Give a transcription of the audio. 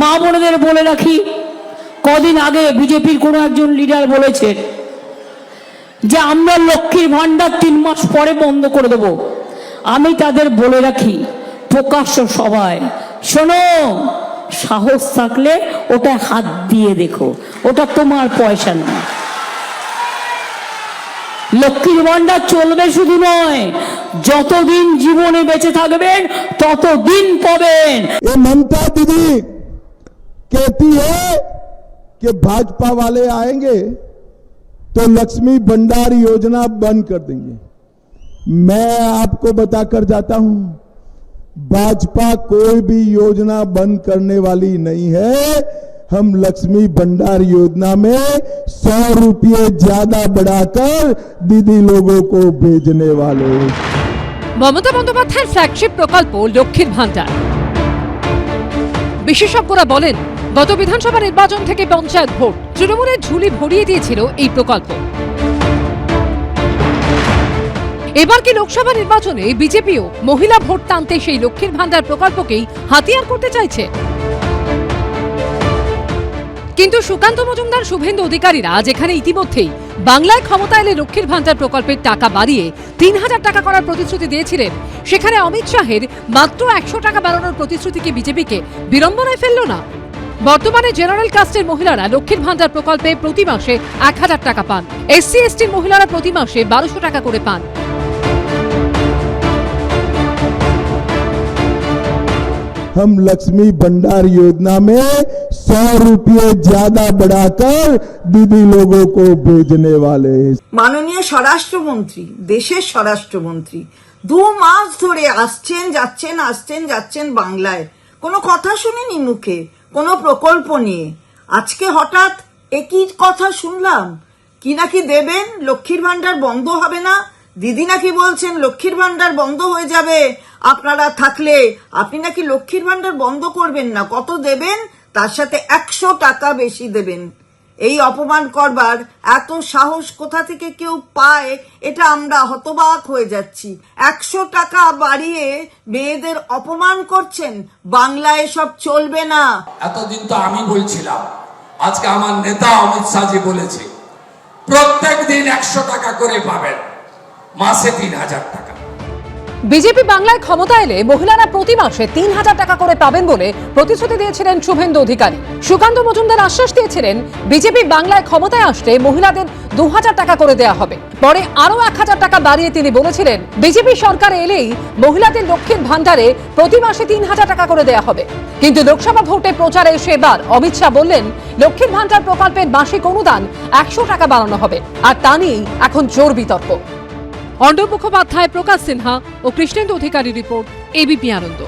মা বোনদের বলে রাখি, কদিন আগে বিজেপির কোনো একজন লিডার বলেছেন যে, আমরা লক্ষ্মীর ভাণ্ডার তিন মাস পরে বন্ধ করে দেব। আমি তাদের বলে রাখি, প্রকাশ্য সবাই শোনো, সাহস থাকলে ওটা হাত দিয়ে দেখো, ওটা তোমার পয়সা নয় লক্ষ্মীর ভাণ্ডার চলবে শুধু নয়, যতদিন জীবনে বেঁচে থাকবেন, ততদিন পাবেন। মমতা দিদি कहती है कि भाजपा वाले आएंगे तो लक्ष्मी भंडार योजना बंद कर देंगे मैं आपको बताकर जाता हूं भाजपा कोई भी योजना बंद करने वाली नहीं है हम लक्ष्मी भंडार योजना में सौ रुपये ज्यादा बढ़ाकर दीदी लोगों को भेजने वाले हैं মমতা বন্দ্যোপাধ্যায়ের ফ্ল্যাগশিপ প্রকল্প লক্ষ্মীর ভাণ্ডার বিশেষজ্ঞরা বলেন গত বিধানসভা নির্বাচন থেকে পঞ্চায়েত ভোট। তৃণমূলের ঝুলি ভরিয়ে দিয়েছিল এই প্রকল্প। এবার কি লোকসভা নির্বাচনে বিজেপিও মহিলা ভোট টানতে সেই লক্ষ্মীর ভাণ্ডার প্রকল্পকেই হাতিয়ার করতে চাইছে? কিন্তু সুকান্ত মজুমদার, শুভেন্দু অধিকারীরা যেখানে ইতিমধ্যেই বাংলায় ক্ষমতা এলে লক্ষ্মীর ভাণ্ডার প্রকল্পের টাকা বাড়িয়ে তিন হাজার টাকা করার প্রতিশ্রুতি দিয়েছিলেন। সেখানে অমিত শাহের মাত্র একশো টাকা বাড়ানোর প্রতিশ্রুতিকে বিজেপিকে বিড়ম্বনায় ফেলল না? বর্তমানে জেনারেল কাস্টের মহিলারা লক্ষ্মীর ভাণ্ডার প্রকল্পে প্রতি মাসে এক হাজার টাকা পান এসসি এসটির মহিলারা প্রতি মাসে বারোশো টাকা করে পান हम लक्ष्मी भंडार योजना में सौ रुपये ज्यादा बढ़ाकर दीदी लोगों को भेजने वाले हैं মাননীয় স্বরাষ্ট্রমন্ত্রী দেশের স্বরাষ্ট্রমন্ত্রী দু মাস ধরে আসছেন যাচ্ছেন আসছেন যাচ্ছেন বাংলায় কোনো কথা শুনিনি মুখে কোনো প্রকল্প নিয়ে। আজকে হঠাৎ একই কথা শুনলাম। কি নাকি দেবেন, লক্ষ্মীর ভাণ্ডার বন্ধ হবে না? দিদি নাকি বলছেন, লক্ষ্মীর ভাণ্ডার বন্ধ হয়ে যাবে। আপনারা থাকলে আপনি নাকি লক্ষ্মীর ভাণ্ডার বন্ধ করবেন না। কত দেবেন? তার সাথে একশো টাকা বেশি দেবেন। এই অপমান করবার এত সাহস কোথা থেকে কেউ পায়, এটা আমরা হতবাক হয়ে যাচ্ছি। একশো টাকা বাড়িয়ে মেয়েদের অপমান করছেন, বাংলায় সব চলবে না। এতদিন তো আমি বলছিলাম, আজকে আমার নেতা অমিত শাহজি বলেছে প্রত্যেক দিন একশো টাকা করে পাবেন, মাসে তিন হাজার টাকা। বিজেপি বাংলায় ক্ষমতা এলে মহিলারা প্রতি মাসে তিন হাজার টাকা করে পাবেন বলে প্রতিশ্রুতি দিয়েছিলেন শুভেন্দু অধিকারী। সুকান্ত মজুমদার আশ্বাস দিয়েছিলেন, বিজেপি বাংলায় ক্ষমতায় আসলে মহিলাদের দু হাজার টাকা করে দেওয়া হবে। পরে আরও এক হাজার টাকা বাড়িয়ে তিনি বলেছিলেন, বিজেপি সরকার এলেই মহিলাদের লক্ষ্মীর ভান্ডারে প্রতি মাসে তিন হাজার টাকা করে দেয়া হবে। কিন্তু লোকসভা ভোটে প্রচারে এসে এবার অমিত শাহ বললেন, লক্ষ্মীর ভান্ডার প্রকল্পের মাসিক অনুদান একশো টাকা বাড়ানো হবে। আর তা নিয়েই এখন জোর বিতর্ক। অন্ড মুখোপাধ্যায় প্রকাশ সিনহা ও কৃষ্ণেন্দু অধিকারী রিপোর্ট এবিপি আনন্দ।